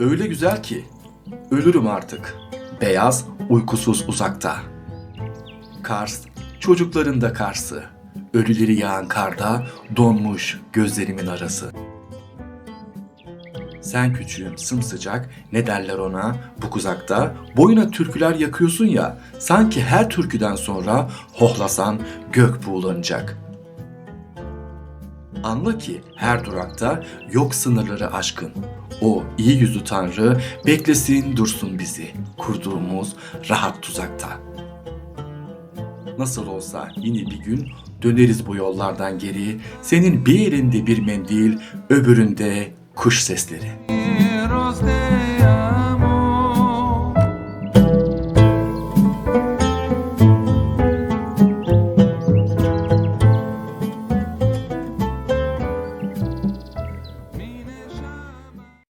Öyle güzel ki ölürüm artık. Beyaz uykusuz uzakta. Kars çocukların da Kars'ı. Ölüleri yağan karda donmuş gözlerimin arası. Sen küçüğüm sımsıcak ne derler ona bu kuzakta boyuna türküler yakıyorsun ya sanki her türküden sonra hohlasan gök buğulanacak. Anla ki her durakta yok sınırları aşkın. O iyi yüzlü tanrı beklesin dursun bizi kurduğumuz rahat tuzakta. Nasıl olsa yine bir gün döneriz bu yollardan geri. Senin bir elinde bir mendil, öbüründe kuş sesleri.